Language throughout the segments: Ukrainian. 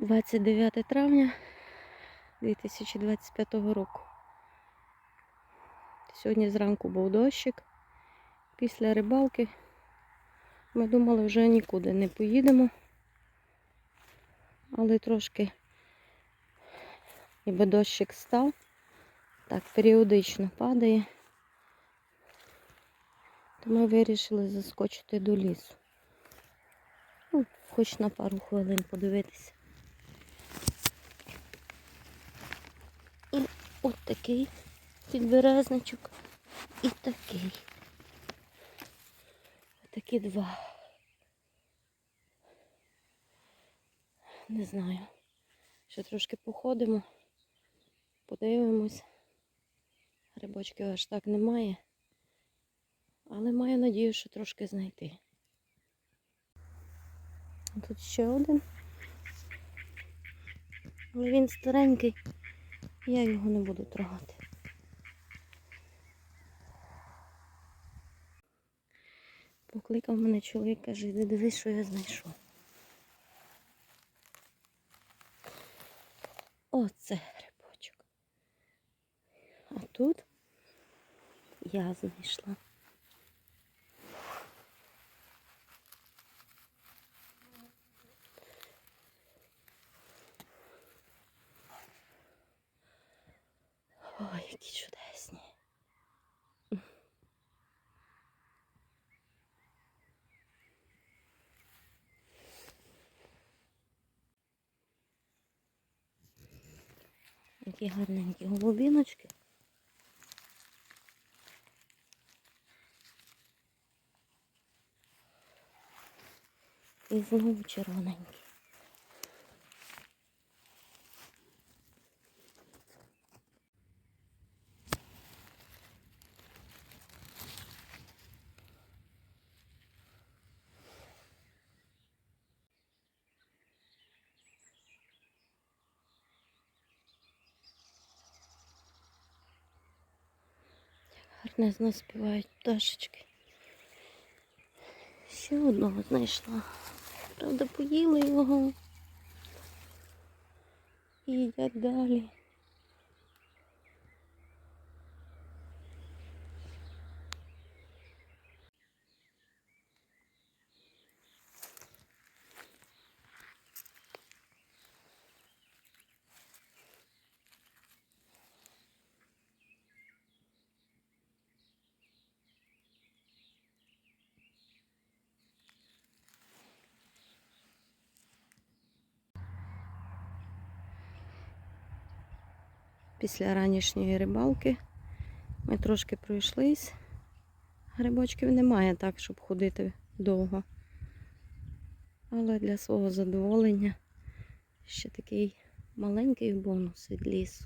29 травня 2025 року. Сьогодні зранку був дощик. Після рибалки ми думали, вже нікуди не поїдемо. Але трошки ніби дощик став. Так, періодично падає. То ми вирішили заскочити до лісу. Ну, хоч на пару хвилин подивитися. І от такий підберезничок. І такий. Такі два. Не знаю. Ще трошки походимо, подивимось. Грибочків аж так немає. Але маю надію, що трошки знайти. Тут ще один. Але він старенький, я його не буду трогати. Покликав мене чоловік, каже, іди дивись, що я знайшов. Оце грибочок. А тут я знайшла. Ой, які чудесні. Які гарненькі голубіночки. І знову червоненькі. Гарно з нас співають пташечки. Ще одного знайшла. Правда, поїли його. І їдять далі. Після ранішньої рибалки ми трошки пройшлись. Грибочків немає так, щоб ходити довго. Але для свого задоволення ще такий маленький бонус від лісу.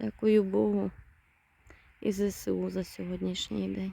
Дякую Богу і ЗСУ за сьогоднішній день.